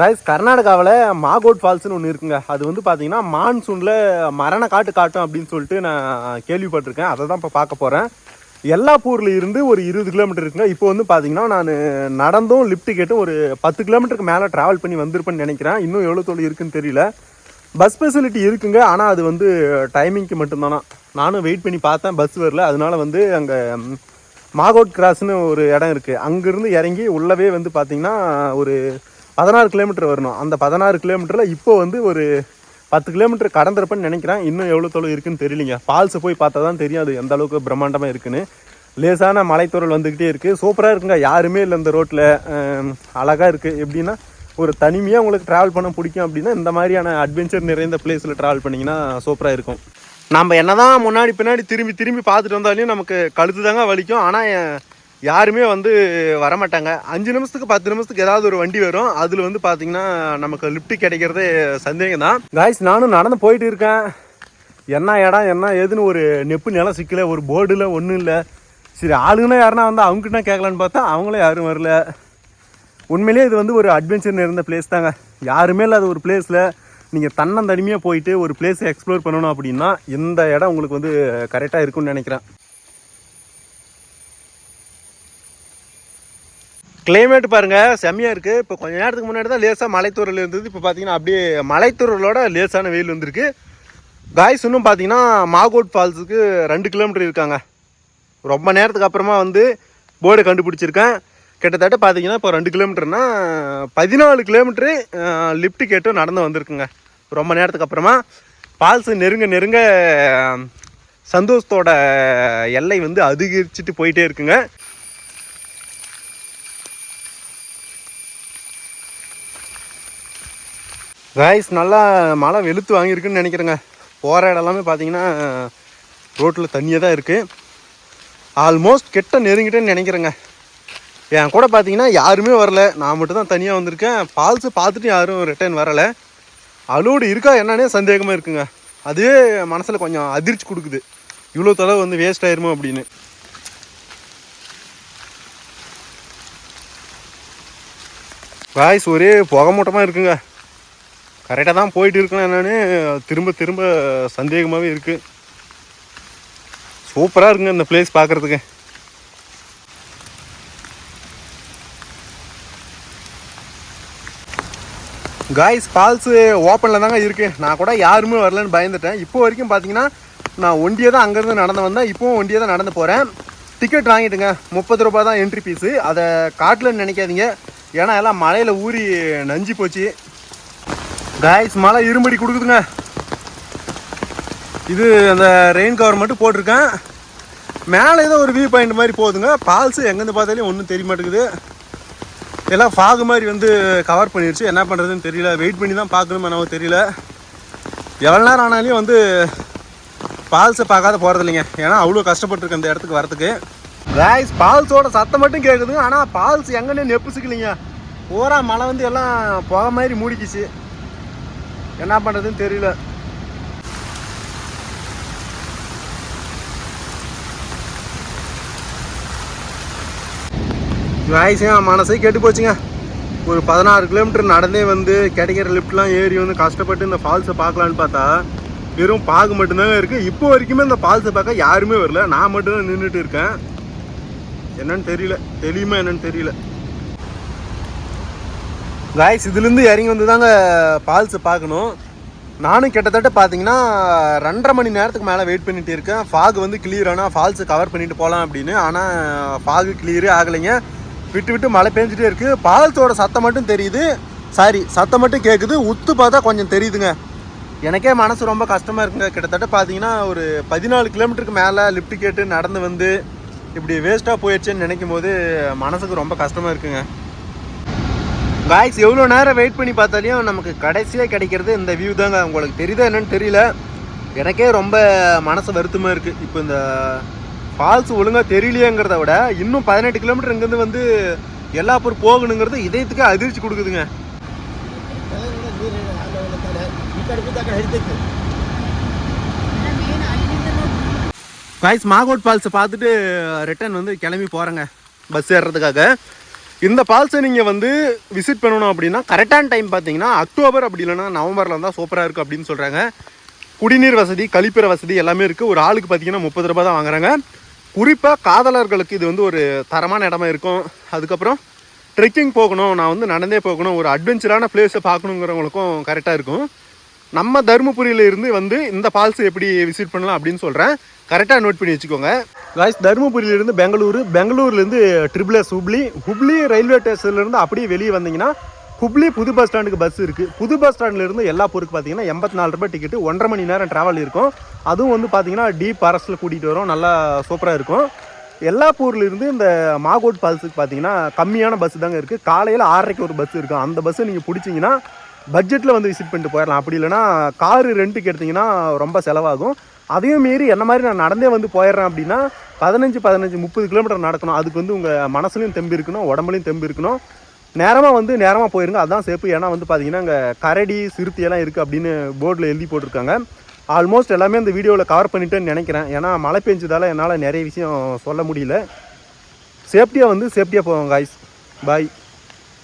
Rice கர்நாடகாவில் மாகோட் ஃபால்ஸ்னு ஒன்று இருக்குங்க. அது வந்து பார்த்தீங்கன்னா மான்சூனில் மரண காட்டு காட்டும் அப்படின்னு சொல்லிட்டு நான் கேள்விப்பட்டிருக்கேன். அதை தான் இப்போ பார்க்க போகிறேன் எல்லாப்பூரில் இருந்து ஒரு இருபது கிலோமீட்டர் இருக்குங்க. இப்போ வந்து பார்த்தீங்கன்னா நான் நடந்தும் லிஃப்ட் கேட்டும் ஒரு பத்து கிலோமீட்டருக்கு மேலே ட்ராவல் பண்ணி வந்திருப்பேன்னு நினைக்கிறேன். இன்னும் எவ்வளோ தொழில் இருக்குன்னு தெரியல. பஸ் ஃபெசிலிட்டி இருக்குங்க. ஆனால் அது வந்து டைமிங்க்கு மட்டும்தானா? நானும் வெயிட் பண்ணி பார்த்தேன். பஸ் வரல. அதனால வந்து அங்கே மாகோட் கிராஸ்னு ஒரு இடம் இருக்குது அங்கேருந்து இறங்கி உள்ளவே வந்து பார்த்திங்கன்னா ஒரு பதினாறு கிலோமீட்டர் வரணும். அந்த பதினாறு கிலோமீட்டரில் இப்போ வந்து ஒரு பத்து கிலோமீட்டர் கடந்திருப்பேன்னு நினைக்கிறேன். இன்னும் எவ்வளோ தொலைவு இருக்குன்னு தெரியலிங்க. ஃபால்ஸை போய் பார்த்தா தான் தெரியும். அது எந்த அளவுக்கு பிரம்மாண்டமாக இருக்குன்னு. லேசான மலைத்தூரல் வந்துக்கிட்டே இருக்குது சூப்பராக இருக்குங்க. யாருமே இல்லை இந்த ரோட்டில் அழகாக இருக்குது எப்படின்னா ஒரு தனிமையாக உங்களுக்கு ட்ராவல் பண்ண பிடிக்கும் அப்படின்னா இந்த மாதிரியான அட்வென்ச்சர் நிறைந்த பிளேஸில் ட்ராவல் பண்ணிங்கன்னா சூப்பராக இருக்கும். நம்ம என்னதான் முன்னாடி பின்னாடி திரும்பி திரும்பி பார்த்துட்டு வந்தாலையும் நமக்கு கழுத்து தாங்க வலிக்கும். ஆனால் யாருமே வந்து வரமாட்டாங்க. அஞ்சு நிமிஷத்துக்கு பத்து நிமிஷத்துக்கு ஏதாவது ஒரு வண்டி வரும். அதில் வந்து பார்த்தீங்கன்னா நமக்கு லிஃப்ட் கிடைக்கிறதே சந்தேகம் தான். காய்ஸ் நானும் நடந்து போயிட்டு இருக்கேன். என்ன இடம் என்ன ஏதுன்னு ஒரு நெப்பு நிலம் சிக்கல ஒரு போர்டில் ஒன்றும் இல்லை. சரி ஆளுங்களாம் யாருன்னா வந்து அவங்ககிட்ட கேட்கலான்னு பார்த்தா அவங்களும் யாரும் வரல. உண்மையிலேயே இது வந்து ஒரு அட்வென்ச்சர் இருந்த பிளேஸ் தாங்க. யாருமே இல்லாத ஒரு பிளேஸில் நீங்கள் தன்னந்தனிமையாக போயிட்டு ஒரு பிளேஸை எக்ஸ்ப்ளோர் பண்ணணும் அப்படின்னா இந்த இடம் உங்களுக்கு வந்து கரெக்டாக இருக்கும்னு நினைக்கிறேன். கிளைமேட் பாருங்கள் செம்மையாக இருக்குது இப்போ கொஞ்சம் நேரத்துக்கு முன்னாடி தான் லேசாக மலைத்தூரில் இருந்தது. இப்போ பார்த்தீங்கன்னா அப்படியே மலைத்தூரலோட லேசான வெயில் வந்திருக்கு. காய்ஸ் இன்னும் பார்த்தீங்கன்னா மாகோட் ஃபால்ஸுக்கு ரெண்டு கிலோமீட்டர் இருக்காங்க. ரொம்ப நேரத்துக்கு அப்புறமா வந்து போர்டை கண்டுபிடிச்சிருக்கேன். கிட்டத்தட்ட பார்த்தீங்கன்னா இப்போ ரெண்டு கிலோமீட்டர்னா பதினாலு கிலோமீட்ரு லிஃப்ட் கேட்டும் நடந்து வந்திருக்குங்க. ரொம்ப நேரத்துக்கு அப்புறமா ஃபால்ஸு நெருங்க நெருங்க சந்தோஷத்தோட எல்லை வந்து அதிகரிச்சுட்டு போயிட்டே இருக்குங்க. காய்ஸ் நல்லா மழை வெளுத்து வாங்கியிருக்குன்னு நினைக்கிறேங்க. போகிற இடம்லாமே பார்த்தீங்கன்னா ரோட்டில் தண்ணியாக தான் இருக்குது ஆல்மோஸ்ட் கெட்ட நெருங்கிட்டேன்னு நினைக்கிறேங்க. என் கூட பார்த்தீங்கன்னா யாருமே வரல. நான் மட்டும் தான் தனியாக வந்திருக்கேன். ஃபால்ஸு பார்த்துட்டு யாரும் ரிட்டர்ன் வரலை. அலோடு இருக்கா என்னன்னே சந்தேகமாக இருக்குங்க. அதுவே மனசில் கொஞ்சம் அதிர்ச்சி கொடுக்குது. இவ்வளோ தொலைவு வந்து வேஸ்ட் ஆயிருமோ அப்படின்னு. வாய்ஸ் ஒரே புகை மூட்டமாக இருக்குங்க. கரெக்டாக தான் போயிட்டு இருக்கலாம் என்னன்னு திரும்ப திரும்ப சந்தேகமாகவே இருக்குது சூப்பராக இருக்குங்க இந்த பிளேஸ் பார்க்குறதுக்கு காய்ஸ் ஃபால்ஸு ஓப்பனில் தாங்க இருக்குது நான் கூட யாருமே வரலன்னு பயந்துட்டேன். இப்போ வரைக்கும் பார்த்தீங்கன்னா நான் ஒண்டியே தான் அங்கேருந்து நடந்து வந்தேன். இப்போவும் ஒண்டியே தான் நடந்து போகிறேன் டிக்கெட் வாங்கிட்டுங்க. முப்பது ரூபா தான் என்ட்ரி ஃபீஸு அதை காட்டலன்னு நினைக்காதீங்க. ஏன்னா எல்லாம் மழையில் ஊறி நஞ்சு போச்சு. காய்ஸ் மழை இரும்படி கொடுக்குதுங்க. இது அந்த ரெயின் கவர் மட்டும் போட்டிருக்கேன். மேலே ஏதோ ஒரு வியூ பாயிண்ட் மாதிரி போகுதுங்க. ஃபால்ஸு எங்கேருந்து பார்த்தாலும் ஒன்றும் தெரிய மாட்டேங்குது. எல்லாம் ஃபாகு மாதிரி வந்து கவர் பண்ணிடுச்சு என்ன பண்ணுறதுன்னு தெரியல. வெயிட் பண்ணி தான் பார்க்கணுமே என்னவோ தெரியல. எவ்வளோ நேரம் ஆனாலையும் வந்து ஃபால்ஸை பார்க்காத போகிறது இல்லைங்க. ஏன்னா அவ்வளோ கஷ்டப்பட்டுருக்கு அந்த இடத்துக்கு வரத்துக்கு காய்ஸ் ஃபால்ஸோட சத்தம் மட்டும் கேட்குதுங்க ஆனால் ஃபால்ஸ் எங்கன்னு நெப்பு சிக்கலிங்க பூரா மழை வந்து எல்லாம் புகை மாதிரி மூடிக்கிச்சு. என்ன பண்ணுறதுன்னு தெரியல. காய்ஸ் மனசே கெட்டு போச்சுங்க. ஒரு பதினாறு கிலோமீட்டர் நடந்தே வந்து கிடைக்கிற லிஃப்ட்லாம் ஏறி வந்து கஷ்டப்பட்டு இந்த ஃபால்ஸை பார்க்கலான்னு பார்த்தா வெறும் பாகு மட்டும்தாங்க இருக்குது இப்போ வரைக்குமே இந்த ஃபால்ஸை பார்க்க யாருமே வரல. நான் மட்டும்தான் நின்றுட்டு இருக்கேன். என்னன்னு தெரியல. தெரியுமா என்னன்னு தெரியல. காய்ஸ் இதுலேருந்து இறங்கி வந்து தாங்க ஃபால்ஸை பார்க்கணும். நானும் கிட்டத்தட்ட பார்த்தீங்கன்னா ரெண்டரை மணி நேரத்துக்கு மேலே வெயிட் பண்ணிட்டு இருக்கேன். ஃபாக் வந்து கிளியர் ஆனால் ஃபால்ஸை கவர் பண்ணிட்டு போகலாம் அப்படின்னு. ஆனால் ஃபாகு கிளியரே ஆகலைங்க. விட்டு விட்டு மழை பெஞ்சிட்டே இருக்குது ஃபால்ஸோட சத்தம் மட்டும் தெரியுது. சாரி சத்தம் மட்டும் கேட்குது உத்து பார்த்தா கொஞ்சம் தெரியுதுங்க. எனக்கே மனசு ரொம்ப கஷ்டமாக இருக்குங்க. கிட்டத்தட்ட பார்த்தீங்கன்னா ஒரு பதினாலு கிலோமீட்டருக்கு மேலே லிஃப்ட் கேட்டு நடந்து வந்து இப்படி வேஸ்ட்டாக போயிடுச்சுன்னு நினைக்கும் போது மனசுக்கு ரொம்ப கஷ்டமாக இருக்குங்க. காய்ஸ் எவ்வளோ நேரம் வெயிட் பண்ணி பார்த்தாலையும் நமக்கு கடைசியாக கிடைக்கிறது இந்த வியூ தாங்க. உங்களுக்கு தெரியுதா என்னன்னு தெரியல. எனக்கே ரொம்ப மனசு வருத்தமாக இருக்குது இப்போ இந்த ஃபால்ஸ் ஒழுங்காக தெரியலையேங்கிறத விட இன்னும் பதினெட்டு கிலோமீட்டர் இங்கேருந்து வந்து எல்லாப்பூர் போகணுங்கிறது இதயத்துக்கு அதிர்ச்சி கொடுக்குதுங்க. காய்ஸ் மாகோட் ஃபால்ஸை பார்த்துட்டு ரிட்டர்ன் வந்து கிளம்பி போகிறேங்க பஸ் ஏறுறதுக்காக. இந்த ஃபால்ஸை நீங்கள் வந்து விசிட் பண்ணணும் அப்படின்னா கரெக்டான டைம் பார்த்தீங்கன்னா அக்டோபர் அப்படி இல்லைன்னா நவம்பரில் இருந்தால் சூப்பராக இருக்குது அப்படின்னு சொல்கிறாங்க குடிநீர் வசதி கழிப்பிற வசதி எல்லாமே இருக்குது ஒரு ஆளுக்கு பார்த்தீங்கன்னா முப்பது ரூபா தான் வாங்குறாங்க. குறிப்பாக காதலர்களுக்கு இது வந்து ஒரு தரமான இடமா இருக்கும். அதுக்கப்புறம் ட்ரெக்கிங் போகணும் நான் வந்து நடந்தே போகணும். ஒரு அட்வென்ச்சரான பிளேஸை பார்க்கணுங்கிறவங்களுக்கும் கரெக்டாக இருக்கும். நம்ம தருமபுரியில இருந்து வந்து இந்த ஃபால்ஸ் எப்படி விசிட் பண்ணலாம் அப்படின்னு சொல்கிறேன் கரெக்டாக நோட் பண்ணி வச்சுக்கோங்க. காய்ஸ் தருமபுரியிலேருந்து பெங்களூரு பெங்களூர்லேருந்து triple S Hubli. Hubli railway ஸ்டேஷன்லேருந்து அப்படியே வெளியே வந்தீங்கன்னா ஹுப்ளி புது பஸ் ஸ்டாண்டுக்கு பஸ் இருக்குது புது பஸ் ஸ்டாண்ட்லேருந்து எல்லா பொருக்கு பார்த்தீங்கன்னா எண்பத்தி நாலு ரூபாய் டிக்கெட்டு ஒன்றரை மணி நேரம் ட்ராவல் இருக்கும். அதுவும் வந்து பார்த்தீங்கன்னா டீப் ஃபாரஸ்ட்டில் கூட்டிகிட்டு வரும். நல்லா சூப்பராக இருக்கும். எல்லா எல்லாப்பூர்லேருந்து இந்த மாகோட் ஃபால்ஸுக்கு பார்த்தீங்கன்னா கம்மியான பஸ் தாங்க இருக்குது காலையில் ஆறரைக்கு ஒரு பஸ் இருக்கும். அந்த பஸ்ஸை நீங்கள் பிடிச்சிங்கன்னா பட்ஜெட்டில் வந்து விசிட் பண்ணிட்டு போயிடலாம் அப்படி இல்லைன்னா காரு ரெண்ட்டுக்கு எடுத்தீங்கன்னா ரொம்ப செலவாகும். அதையும் மீறி என்ன மாதிரி நான் நடந்தே வந்து போயிடுறேன் அப்படின்னா பதினஞ்சு பதினஞ்சு முப்பது கிலோமீட்டர் நடக்கணும். அதுக்கு வந்து உங்கள் மனசுலையும் தெம்பு இருக்கணும் உடம்புலையும் தெம்பு இருக்கணும். நேரமாக வந்து நேரமாக போயிருங்க. அதுதான் சேஃபு ஏன்னா வந்து பார்த்தீங்கன்னா இங்கே கரடி சிறுத்தையெல்லாம் இருக்குது அப்படின்னு போர்டில் எழுதி போட்டிருக்காங்க. ஆல்மோஸ்ட் எல்லாமே அந்த வீடியோவில் கவர் பண்ணிட்டேன்னு நினைக்கிறேன். ஏன்னா மழை பெஞ்சதால் என்னால் நிறைய விஷயம் சொல்ல முடியல. சேஃப்டியாக வந்து சேஃப்டியாக போவோம் காய்ஸ் பாய்